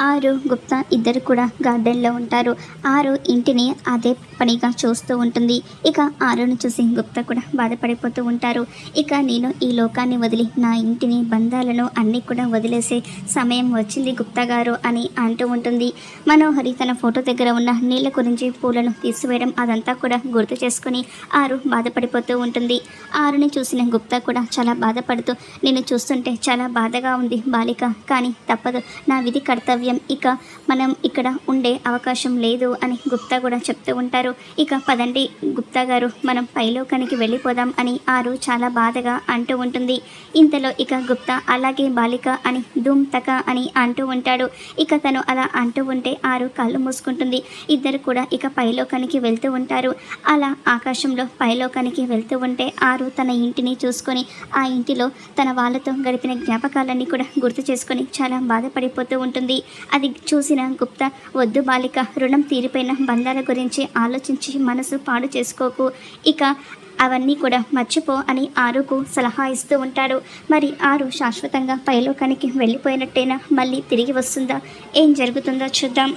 ఆరు గుప్తా ఇద్దరు కూడా గార్డెన్లో ఉంటారు. ఆరు ఇంటిని అదే పనిగా చూస్తూ ఉంటుంది. ఇక ఆరును చూసి గుప్తా కూడా బాధపడిపోతూ ఉంటారు. ఇక నేను ఈ లోకాన్ని వదిలి నా ఇంటిని బంధాలను అన్నీ కూడా వదిలేసే సమయం వచ్చింది గుప్తా గారు అని అంటూ ఉంటుంది. మనోహరి తన ఫోటో దగ్గర ఉన్న నీళ్ళ గురించి పూలను తీసివేయడం అదంతా కూడా గుర్తు చేసుకుని ఆరు బాధపడిపోతూ ఉంటుంది. ఆరుని చూసిన గుప్తా కూడా చాలా బాధపడుతూ నేను చూస్తుంటే చాలా బాధగా ఉంది బాలిక కానీ తప్పదు. నా విధి కర్తవ్యం ఇక మనం ఇక్కడ ఉండే అవకాశం లేదు అని గుప్తా కూడా చెప్తూ ఉంటారు. ఇక పదండి గుప్తా గారు మనం పైలోకానికి వెళ్ళిపోదాం అని ఆరు చాలా బాధగా అంటూ ఉంటుంది. ఇంతలో ఇక గుప్తా అలాగే బాలిక అని ధూమ్ తక అని అంటూ ఉంటాడు. ఇక తను అలా అంటూ ఉంటే ఆరు కళ్ళు మూసుకుంటుంది. ఇద్దరు కూడా ఇక పైలోకానికి వెళ్తూ ఉంటారు. అలా ఆకాశంలో పైలోకానికి వెళ్తూ ఉంటే ఆరు తన ఇంటిని చూసుకొని ఆ ఇంటిలో తన వాళ్ళతో గడిపిన జ్ఞాపకాలన్నీ కూడా గుర్తు చేసుకొని చాలా బాధపడిపోతూ ఉంటుంది. అది చూసిన గుప్తా వద్దు బాలిక రుణం తీరిపోయిన బంధాల గురించి ఆలోచించి మనసు పాడు చేసుకోకు. ఇక అవన్నీ కూడా మర్చిపో అని ఆరుకు సలహా ఇస్తూ ఉంటాడు. మరి ఆరు శాశ్వతంగా పైలోకానికి వెళ్ళిపోయినట్టేనా? మళ్ళీ తిరిగి వస్తుందా? ఏం జరుగుతుందో చూద్దాం.